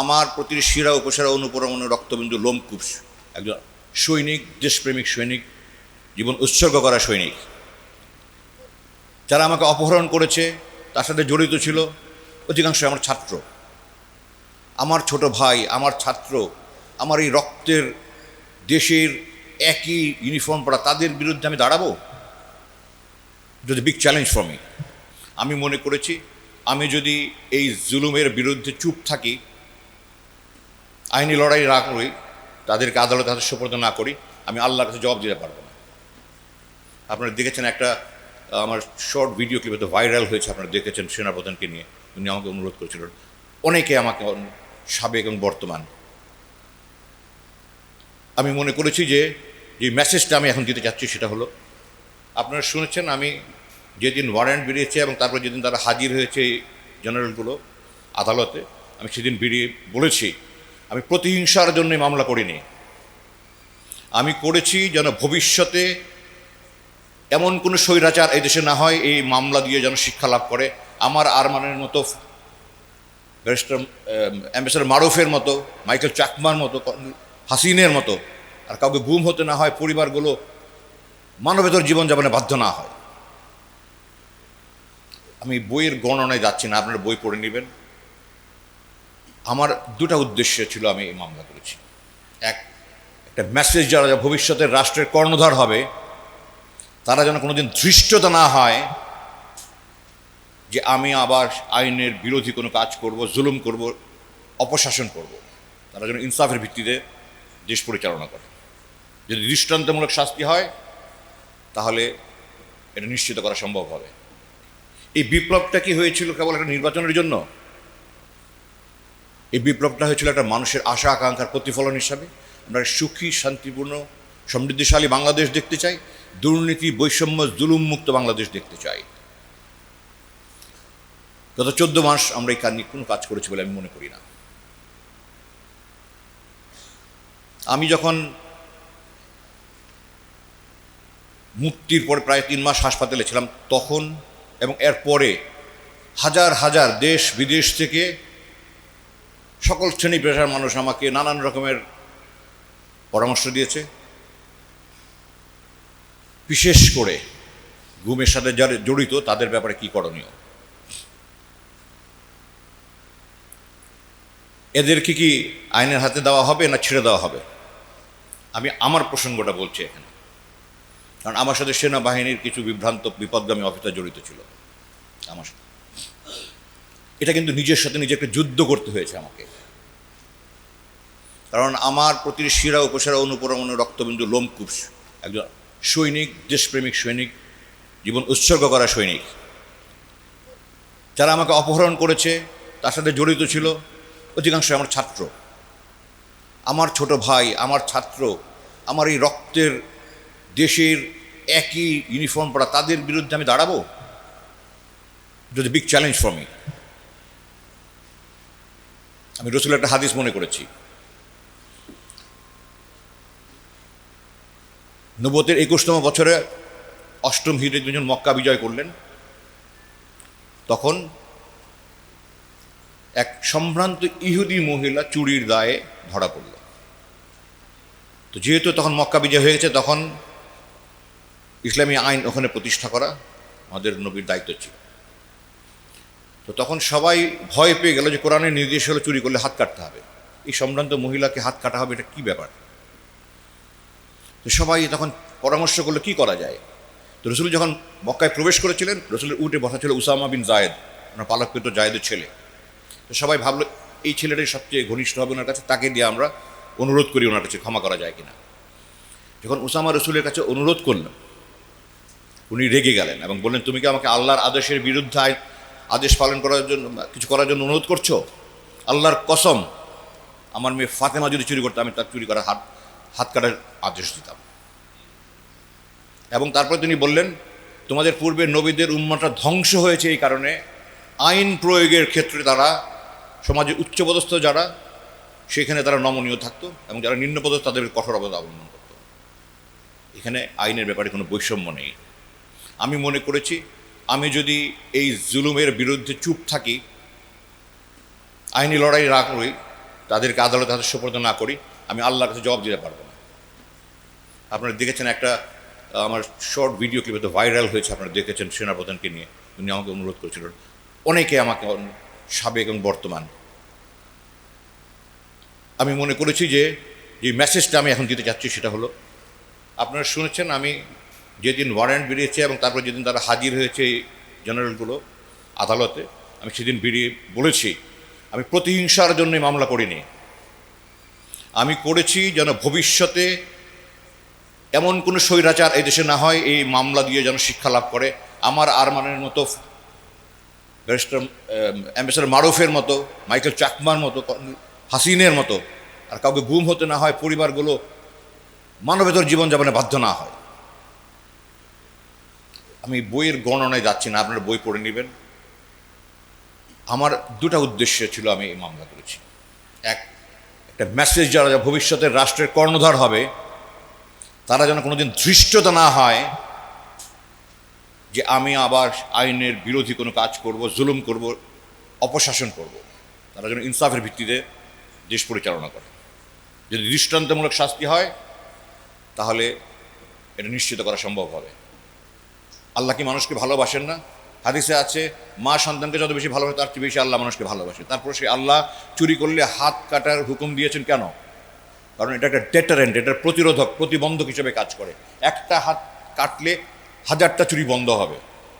আমার প্রতি শিরা উপসেরা অনুপরমণ রক্তবিন্দু লোমকুশ একজন সৈনিক, দেশপ্রেমিক সৈনিক, জীবন উৎসর্গ করা সৈনিক। যারা আমাকে অপহরণ করেছে, তার সাথে জড়িত ছিল অধিকাংশ আমার ছাত্র। আমার ছোট ভাই, আমার ছাত্র, আমার এই রক্তের দেশের একই ইউনিফর্ম পরা, তাদের বিরুদ্ধে আমি দাঁড়াবো? যদি বিগ চ্যালেঞ্জ ফর মি আমি মনে করেছি, আমি যদি এই জুলুমের বিরুদ্ধে চুপ থাকি আইনি লড়াই না করি, তাদেরকে আদালতে হাতে সুপর্দ না করি, আমি আল্লাহর কাছে জবাব দিতে পারব না। আপনারা দেখেছেন একটা আমার শর্ট ভিডিও ক্লিপে তো ভাইরাল হয়েছে, আপনারা দেখেছেন সেনাপ্রধানকে নিয়ে, উনি আমাকে অনুরোধ করেছিলেন অনেকে আমাকে সাবেক এবং বর্তমান। আমি মনে করেছি যে যে মেসেজটা আমি এখন দিতে চাচ্ছি সেটা হলো, আপনারা শুনেছেন আমি যেদিন ওয়ারেন্ট বেরিয়েছে এবং তারপর যেদিন তারা হাজির হয়েছে এই জেনারেলগুলো আদালতে, আমি সেদিন বেরিয়ে বলেছি আমি প্রতিহিংসার জন্য এই মামলা করিনি। আমি করেছি যেন ভবিষ্যতে এমন কোনো স্বৈরাচার এই দেশে না হয়, এই মামলা দিয়ে যেন শিক্ষা লাভ করে। আমার আরমানের মতো, ব্যারিস্টার অ্যাম্বাসাডার মারুফের মতো, মাইকেল চাকমার মতো, হাসিনের মতো, আর কাউকে গুম হতে না হয়, পরিবারগুলো মানবেতর জীবনযাপনে বাধ্য না হয়। আমি বইয়ের গণনায় যাচ্ছি না, আপনারা বই পড়ে নেবেন। আমার দুটা উদ্দেশ্য ছিল আমি এই মামলা করেছি। এক, একটা মেসেজ যারা যা ভবিষ্যতের রাষ্ট্রের কর্ণধার হবে, তারা যেন কোনোদিন ধৃষ্টতা না হয় যে আমি আবার আইনের বিরোধী কোনো কাজ করব, জুলুম করব, অপশাসন করব। তারা যেন ইনসাফের ভিত্তিতে দেশ পরিচালনা করে। যদি দৃষ্টান্তমূলক শাস্তি হয়, তাহলে এটা নিশ্চিত করা সম্ভব হবে। এই বিপ্লবটা কি হয়েছিল কেবল একটা নির্বাচনের জন্য? এই বিপ্লবটা হয়েছিল একটা মানুষের আশা, আকাঙ্ক্ষার প্রতিফলন হিসাবে। আমরা সুখী, শান্তিপূর্ণ, সমৃদ্ধিশালী বাংলাদেশ দেখতে চাই, দুর্নীতি, বৈষম্য জুলুম মুক্ত বাংলাদেশ দেখতে চাই। গত চোদ্দ মাস আমরা এই কাজ কোনো কাজ করেছি বলে আমি মনে করি না। আমি যখন মুক্তির পরে প্রায় তিন মাস হাসপাতালে ছিলাম, তখন এবং এরপরে হাজার হাজার দেশ বিদেশ থেকে সকল শ্রেণি পেশার মানুষ আমাকে নানান রকমের পরামর্শ দিয়েছে। বিশেষ করে ঘুমের সাথে যারা জড়িত তাদের ব্যাপারে কি করণীয়? এদেরকে কি আইনের হাতে দেওয়া হবে না ছেড়ে দেওয়া হবে? আমি আমার প্রসঙ্গটা বলছি এখানে। কারণ আমার সাথে সেনাবাহিনীর কিছু বিভ্রান্ত, বিপদগামী অফিসার জড়িত ছিল। আমার সাথে। এটা কিন্তু নিজের সাথে নিজে একটা যুদ্ধ করতে হয়েছে আমাকে। কারণ আমার প্রতি শিরা উপসেরা অনুপরমণ রক্তবিন্দু লোমকুশ একজন সৈনিক, দেশপ্রেমিক সৈনিক, জীবন উৎসর্গ করা সৈনিক। যারা আমাকে অপহরণ করেছে, তার সাথে জড়িত ছিল, অধিকাংশ আমার ছাত্র। আমার ছোট ভাই, আমার ছাত্র, আমার এই রক্তের দেশের একই ইউনিফর্ম পরা, তাদের বিরুদ্ধে আমি দাঁড়াবো? যদি বিগ চ্যালেঞ্জ ফর মি আমি রসুল একটা হাদিস মনে করেছি। নবতের একুশতম বছরে অষ্টম হিরে দুজন মক্কা বিজয় করলেন। তখন এক সম্ভ্রান্ত ইহুদি মহিলা চুরির দায়ে ধরা পড়ল। তো যেহেতু তখন মক্কা বিজয় হয়ে গেছে, তখন ইসলামী আইন ওখানে প্রতিষ্ঠা করা আমাদের নবীর দায়িত্ব ছিল। তো তখন সবাই ভয় পেয়ে গেল যে কোরআনের নির্দেশ হলো চুরি করলে হাত কাটতে হবে। এই সম্ভ্রান্ত মহিলাকে হাত কাটা হবে, এটা কি ব্যাপার? তো সবাই তখন পরামর্শ করল, কি করা যায়? তো রসুল যখন মক্কায় প্রবেশ করেছিলেন, রসুলের উঠে বসা ছিল উসামা বিন জায়েদ, ওনার পালকৃত জায়েদের ছেলে। তো সবাই ভাবলো, এই ছেলেটাই সবচেয়ে ঘনিষ্ঠ হবে ওনার কাছে, তাকে দিয়ে আমরা অনুরোধ করি ওনার কাছে ক্ষমা করা যায় কিনা। যখন উসামা রসুলের কাছে অনুরোধ করলেন উনি রেগে গেলেন এবং বললেন, তুমি কি আমাকে আল্লাহর আদেশের বিরুদ্ধে আদেশ পালন করার জন্য, কিছু করার জন্য অনুরোধ করছ? আল্লাহর কসম, আমার মেয়ে ফাতেমা যদি চুরি করতো, আমি তার চুরি করার হাত হাত কাটার আদেশ দিতাম। এবং তারপরে তিনি বললেন, তোমাদের পূর্বে নবীদের উম্মাটা ধ্বংস হয়েছে এই কারণে আইন প্রয়োগের ক্ষেত্রে তারা, সমাজে উচ্চপদস্থ যারা, সেখানে তারা নমনীয় থাকতো এবং যারা নিম্নপদস্থ তাদের কঠোর অবদান অবলম্বন করত। এখানে আইনের ব্যাপারে কোনো বৈষম্য নেই। আমি মনে করেছি আমি যদি এই জুলুমের বিরুদ্ধে চুপ থাকি, আইনি লড়াই না করি, তাদেরকে আদালতে হাতে সুপর্দ না করি, আমি আল্লাহর কাছে জবাব দিতে পারব না। আপনারা দেখেছেন একটা আমার শর্ট ভিডিও ক্লিপে তো ভাইরাল হয়েছে, আপনারা দেখেছেন সেনাপ্রধানকে নিয়ে, উনি আমাকে অনুরোধ করেছিলেন। অনেকে আমাকে সাবেক এবং বর্তমান। আমি মনে করেছি যে যে মেসেজটা আমি এখন দিতে চাচ্ছি সেটা হলো, আপনারা শুনেছেন আমি যেদিন ওয়ারেন্ট বেরিয়েছে এবং তারপর যেদিন তারা হাজির হয়েছে এই জেনারেলগুলো আদালতে, আমি সেদিন বেরিয়ে বলেছি, আমি প্রতিহিংসার জন্যই মামলা করিনি। আমি করেছি যেন ভবিষ্যতে এমন কোনো স্বৈরাচার এই দেশে না হয়, এই মামলা দিয়ে যেন শিক্ষা লাভ করে। আমার আরমানের মতো, ব্যারিস্টার অ্যাম্বাসেডার মারুফের মতো, মাইকেল চাকমার মতো, হাসিনের মতো, আর কাউকে গুম হতে না হয়, পরিবারগুলো মানবেতর জীবনযাপনে বাধ্য না হয়। আমি বইয়ের গণনায় যাচ্ছি না, আপনারা বই পড়ে নেবেন। আমার দুটা উদ্দেশ্য ছিল আমি এই মামলা করেছি। এক, একটা মেসেজ যারা ভবিষ্যতের রাষ্ট্রের কর্ণধার হবে, তারা যেন কোনোদিন ধৃষ্টতা না হয় যে আমি আবার আইনের বিরোধী কোনো কাজ করব, জুলুম করব, অপশাসন করব। তারা যেন ইনসাফের ভিত্তিতে দেশ পরিচালনা করে। যদি দৃষ্টান্তমূলক শাস্তি হয়, তাহলে এটা নিশ্চিত করা সম্ভব হবে। আল্লাহ কি মানুষকে ভালোবাসেন না? হাদিসে আছে, মা সন্তানকে যত বেশি ভালোবাসে, তার চেয়ে বেশি আল্লাহ মানুষকে ভালোবাসে। তারপর সে আল্লাহ চুরি করলে হাত কাটার হুকুম দিয়েছেন কেন? কারণ এটা একটা ডেটারেন্ট এটা প্রতিরোধক, প্রতিবন্ধক হিসেবে কাজ করে। একটা হাত কাটলে হাজারটা চুরি বন্ধ হবে।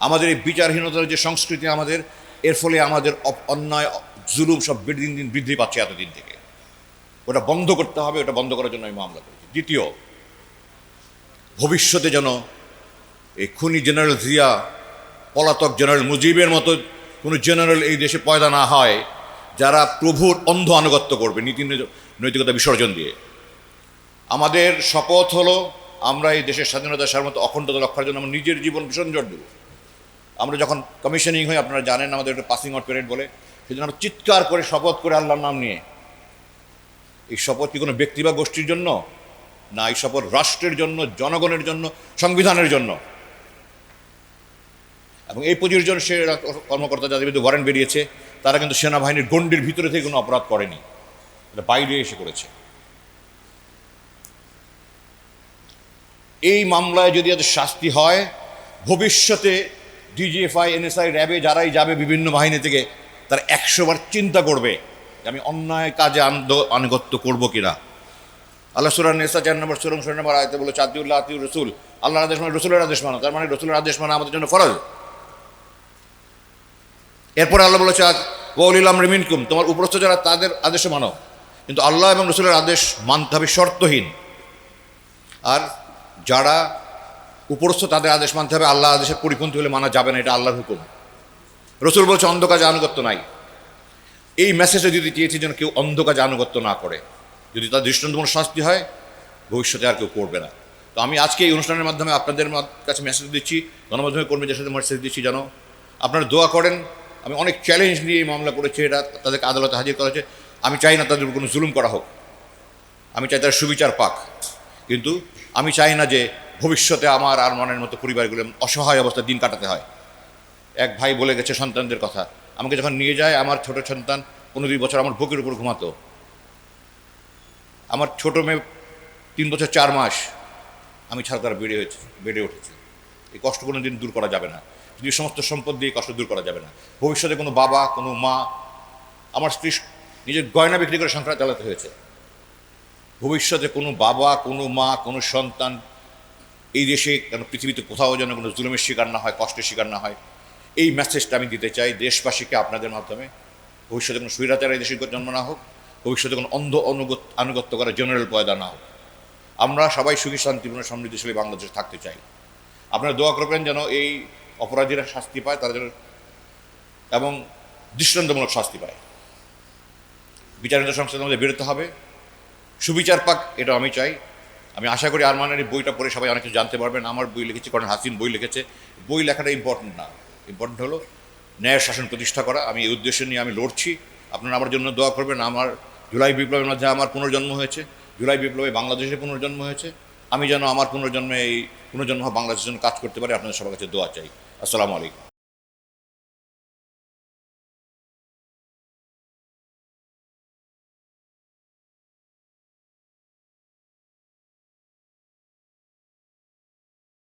আমাদের এই বিচারহীনতার যে সংস্কৃতি আমাদের, এর ফলে আমাদের অন্যায়, জুলুম সব দিন দিন বৃদ্ধি পাচ্ছে এতদিন থেকে। ওটা বন্ধ করতে হবে, ওটা বন্ধ করার জন্য আমি মামলা করেছি। দ্বিতীয়, ভবিষ্যতে যেন এই খুনি জেনারেল জিয়া, পলাতক জেনারেল মুজিবের মতো কোনো জেনারেল এই দেশে পয়দা না হয়, যারা প্রভুর অন্ধ আনুগত্য করবে নীতি নৈতিকতা বিসর্জন দিয়ে। আমাদের শপথ হলো, আমরা এই দেশের স্বাধীনতা সার্বত অখণ্ডতা রক্ষার জন্য আমরা নিজের জীবন বিসর্জন দেব। আমরা যখন কমিশনিং হই, আপনারা জানেন আমাদের একটা পাসিং আউট প্যারেড বলে, সেজন্য আমরা চিৎকার করে শপথ করে আল্লাহর নাম নিয়ে। এই শপথ কি কোনো ব্যক্তি বা গোষ্ঠীর জন্য? না, এই শপথ রাষ্ট্রের জন্য, জনগণের জন্য, সংবিধানের জন্য। এবং এই পঁচিশ জন সে কর্মকর্তা যাদের বিরুদ্ধে ওয়ারেন্ট বেরিয়েছে, তারা কিন্তু সেনাবাহিনীর গণ্ডির ভিতরে থেকে কোনো অপরাধ করেনি। এটা বাইরে এসে করেছে। এই মামলায় যদি এত শাস্তি হয়, ভবিষ্যতে ডিজিএফআই এনএসআই র্যাবে যারাই যাবে বিভিন্ন বাহিনী থেকে, তারা একশোবার চিন্তা করবে যে আমি অন্যায় কাজে আন্দ- আনুগত্য করব কিনা। আল্লাহ সুরান নেসা চার নম্বর সুরং সুর নম্বর আয়তে বলে চাতিউল্লাহ আতিউর রসুল, আল্লাহর আদেশ মানে রসুলের আদেশ মানো, তার মানে রসুলের আদেশ মানা আমাদের জন্য ফরজ। এরপরে আল্লাহ বলেছে ওলিলাম রিমিনকুম তোমার উপরস্থ যারা, তাদের আদেশে মানো। কিন্তু আল্লাহ এবং রসুলের আদেশ মানতে হবে শর্তহীন। আর যারা উপরস্থ, তাদের আদেশ মানতে হবে আল্লাহ আদেশের পরিপন্থী হলে মানা যাবে না, এটা আল্লাহর হুকুম। রসুল বলছে অন্ধ কাজে আনুগত্য নাই। এই মেসেজে যদি চেয়েছি যেন কেউ অন্ধ কাজে আনুগত্য না করে, যদি তার দৃষ্টান্তমূলক শাস্তি হয়, ভবিষ্যতে আর কেউ করবে না। তো আমি আজকে এই অনুষ্ঠানের মাধ্যমে আপনাদের কাছে মেসেজ দিচ্ছি গণমাধ্যমের কর্মীদের সাথে মেসেজ দিচ্ছি যেন আপনারা দোয়া করেন আমি অনেক চ্যালেঞ্জ নিয়ে এই মামলা করেছি এটা তাদেরকে আদালতে হাজির করা হয়েছে আমি চাই না তাদের কোনো জুলুম করা হোক। আমি চাই তারা সুবিচার পাক। কিন্তু আমি চাই না যে ভবিষ্যতে আমার আর মনের মতো পরিবারগুলো অসহায় অবস্থায় দিন কাটাতে হয়। এক ভাই বলে গেছে সন্তানদের কথা, আমাকে যখন নিয়ে যায়, আমার ছোট সন্তান পনেরো দুই বছর আমার বুকের উপর ঘুমাতো। আমার ছোট মেয়ে তিন বছর চার মাস। আমি ছাড়া তারা বেড়ে হয়েছে, বেড়ে উঠেছে। এই কষ্ট কোনো দিন দূর করা যাবে না। যদি সমস্ত সম্পদ দিয়ে কষ্ট দূর করা যাবে না। ভবিষ্যতে কোনো বাবা, কোনো মা, আমার স্ত্রী নিজের গয়না বিক্রি করে সংসার চালাতে হয়েছে। ভবিষ্যতে কোনো বাবা, কোনো মা, কোনো সন্তান এই দেশে কেন পৃথিবীতে কোথাও যেন কোনো জুলুমের শিকার না হয়, কষ্টের শিকার না হয়, এই মেসেজটা আমি দিতে চাই দেশবাসীকে আপনাদের মাধ্যমে। ভবিষ্যতে কোনো স্বৈরাচার এই দেশে জন্ম না হোক, ভবিষ্যতে কোনো অন্ধ অনুগত, আনুগত্য করা জেনারেল পয়দা না হোক। আমরা সবাই সুখী, শান্তিপূর্ণ, সমৃদ্ধিশালী বাংলাদেশে থাকতে চাই। আপনারা দোয়া করবেন যেন এই অপরাধীরা শাস্তি পায় তারা যেন এবং দৃষ্টান্তমূলক শাস্তি পায়। বিচারিত সংস্থার মধ্যে বেরোতে হবে। সুবিচার পাক, এটা আমি চাই। আমি আশা করি আরমানের বইটা পড়ে সবাই অনেক কিছু জানতে পারবেন। আমার বই লিখেছি কারণ হাসিন বই লিখেছে। বই লেখাটা ইম্পর্টেন্ট না। ইম্পর্টেন্ট হলো ন্যায় শাসন প্রতিষ্ঠা করা। আমি এই উদ্দেশ্য নিয়ে আমি লড়ছি। আপনারা আমার জন্য দোয়া করবেন। আমার জুলাই বিপ্লবের মাঝে আমার পুনর্জন্ম হয়েছে। জুলাই বিপ্লবে বাংলাদেশে পুনর্জন্ম হয়েছে। আমি যেন আমার পুনর্জন্মে এই পুনর্জন্ম বাংলাদেশের জন্য কাজ করতে পারি। আপনাদের সবার কাছে দোয়া চাই। আসসালামু আলাইকুম।